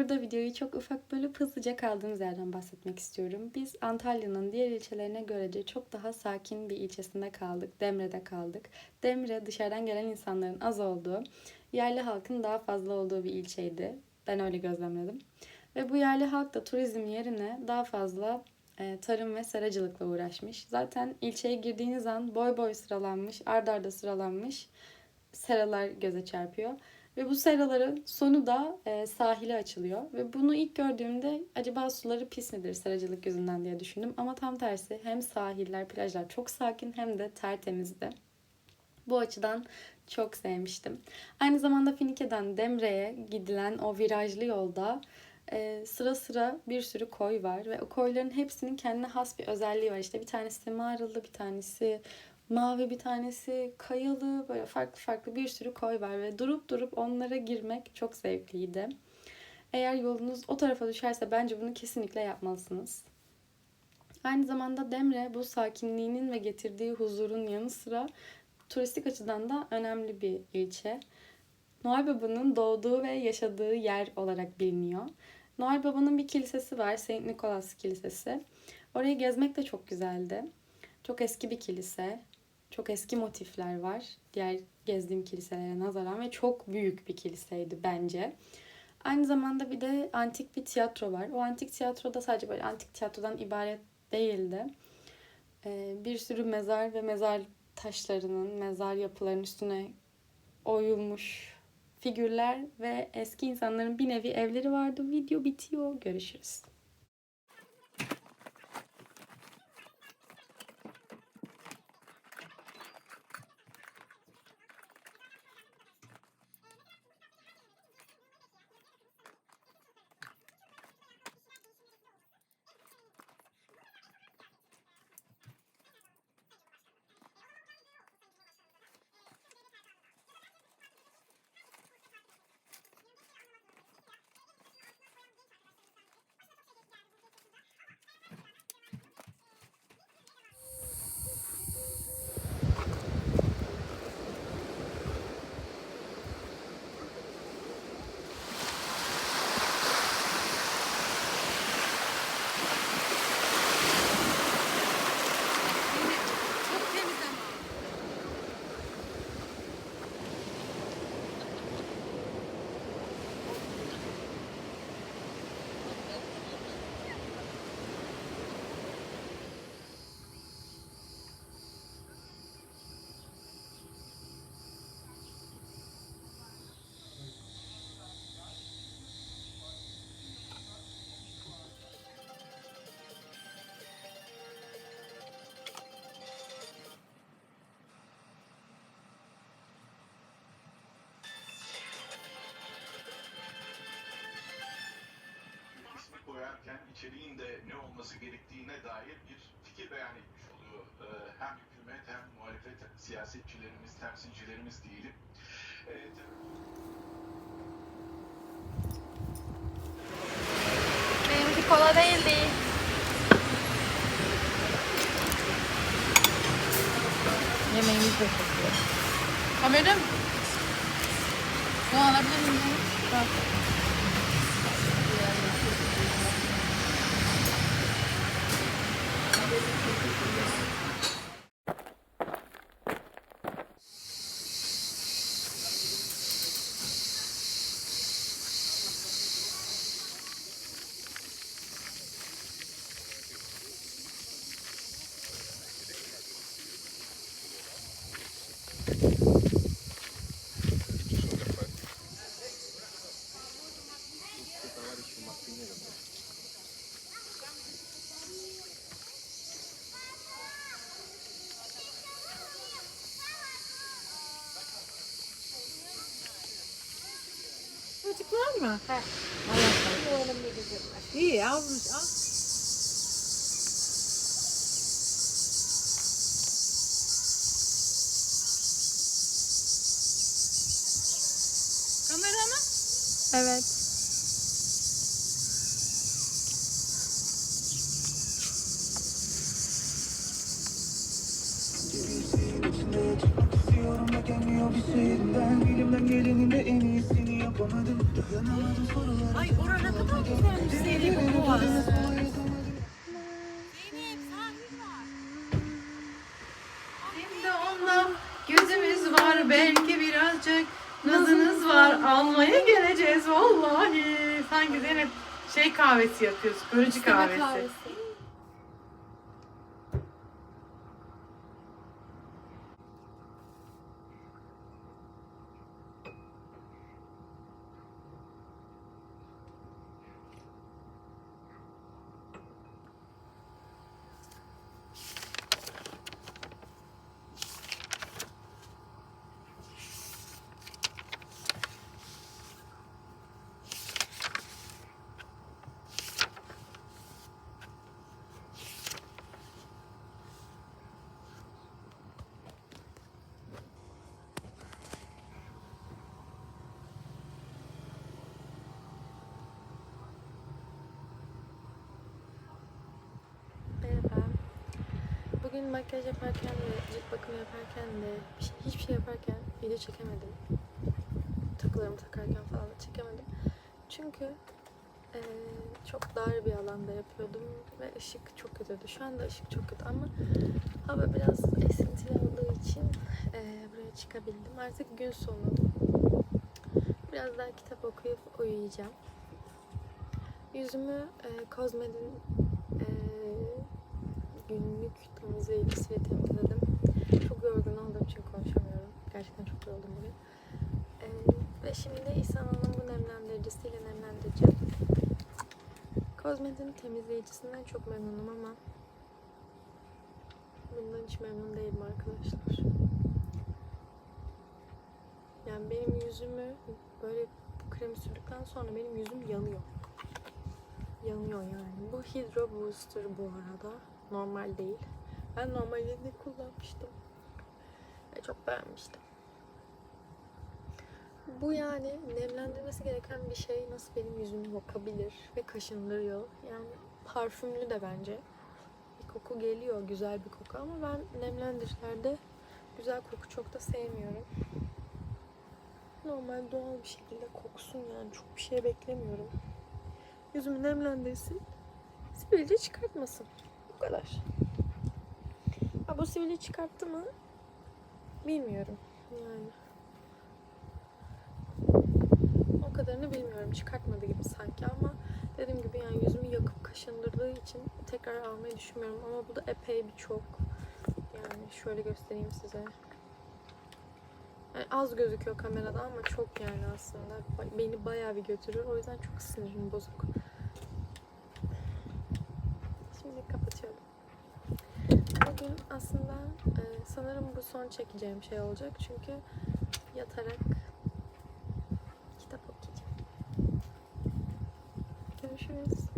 Burada videoyu çok ufak bölüp hızlıca kaldığımız yerden bahsetmek istiyorum. Biz Antalya'nın diğer ilçelerine görece çok daha sakin bir ilçesinde kaldık. Demre'de kaldık. Demre dışarıdan gelen insanların az olduğu, yerli halkın daha fazla olduğu bir ilçeydi. Ben öyle gözlemledim. Ve bu yerli halk da turizm yerine daha fazla e, tarım ve seracılıkla uğraşmış. Zaten ilçeye girdiğiniz an boy boy sıralanmış, ard arda sıralanmış seralar göze çarpıyor. Ve bu seraların sonu da e, sahile açılıyor. Ve bunu ilk gördüğümde acaba suları pis midir seracılık yüzünden diye düşündüm. Ama tam tersi hem sahiller, plajlar çok sakin hem de tertemizdi. Bu açıdan çok sevmiştim. Aynı zamanda Finike'den Demre'ye gidilen o virajlı yolda e, sıra sıra bir sürü koy var ve o koyların hepsinin kendine has bir özelliği var. İşte bir tanesi mağaralı, bir tanesi mavi, bir tanesi kayalı, böyle farklı farklı bir sürü koy var ve durup durup onlara girmek çok zevkliydi. Eğer yolunuz o tarafa düşerse bence bunu kesinlikle yapmalısınız. Aynı zamanda Demre bu sakinliğinin ve getirdiği huzurun yanı sıra turistik açıdan da önemli bir ilçe. Noel Baba'nın doğduğu ve yaşadığı yer olarak biliniyor. Noel Baba'nın bir kilisesi var, Saint Nicholas Kilisesi. Orayı gezmek de çok güzeldi. Çok eski bir kilise. Çok eski motifler var diğer gezdiğim kiliselere nazaran ve çok büyük bir kiliseydi bence. Aynı zamanda bir de antik bir tiyatro var. O antik tiyatro da sadece böyle antik tiyatrodan ibaret değildi. Ee, bir sürü mezar ve mezar taşlarının, mezar yapılarının üstüne oyulmuş figürler ve eski insanların bir nevi evleri vardı. Video bitiyor. Görüşürüz. İçeriğin de ne olması gerektiğine dair bir fikir beyan etmiş oluyor. Ee, hem hükümet hem muhalefet siyasetçilerimiz, temsilcilerimiz diyelim. Ee, Benimki kola değildi. Yemeğimiz de. Kamera mı? Bunu alabilir miyim? Bak. Mı? He. İyi almış al. Kamera mı? Evet. İstiyorum da gelmiyor bir şeyinden Elimden gelenin de en Ay orada ne kadar güzelmiş Zeynep bu boğaz. Hem de onunla gözümüz var belki birazcık nazınız var almaya geleceğiz vallahi. Sanki Zeynep şey kahvesi yapıyoruz, görücü kahvesi. kahvesi. Bugün makyaj yaparken de, cilt bakımı yaparken de, şey- hiçbir şey yaparken video çekemedim. Takılarımı takarken falan çekemedim. Çünkü eee, çok dar bir alanda yapıyordum ve ışık çok kötüydü. Şu anda ışık çok kötü ama hava biraz esintili olduğu için eee, buraya çıkabildim. Artık gün sonu. Biraz daha kitap okuyup uyuyacağım. Yüzümü e, Cosmed'in e, günlük temizleyicisiyle temizledim. Çok yorgun olduğum için konuşamıyorum. Gerçekten çok yoruldum bugün. E, ve şimdi İhsan'ın bu nemlendiricisiyle nemlendireceğim. Cosmed'in temizleyicisinden çok memnunum ama bundan hiç memnun değilim arkadaşlar. Yani benim yüzümü böyle kremi sürdükten sonra benim yüzüm yanıyor. Yanıyor yani. Bu Hydro Booster bu arada. Normal değil. Ben normalini kullanmıştım. Ve çok beğenmiştim. Bu yani nemlendirmesi gereken bir şey nasıl benim yüzümü yakabilir ve kaşındırıyor. Yani parfümlü de bence. Bir koku geliyor, güzel bir koku ama ben nemlendiricilerde güzel koku çok da sevmiyorum. Normal doğal bir şekilde koksun yani çok bir şey beklemiyorum. Yüzümü nemlendirsin. Sivilce çıkartmasın. Bu kadar. Ha, bu sivilce çıkarttı mı? Bilmiyorum. Yani. O kadarını bilmiyorum. Çıkartmadı gibi sanki ama dediğim gibi yani yüzümü yakıp kaşındırdığı için tekrar almayı düşünmüyorum. Ama bu da epey bir çok. Yani şöyle göstereyim size. Yani az gözüküyor kamerada ama çok yani aslında. Beni bayağı bir götürür. O yüzden çok sinirim bozuk. Bugün aslında e, sanırım bu son çekeceğim şey olacak. Çünkü yatarak kitap okuyacağım. Görüşürüz.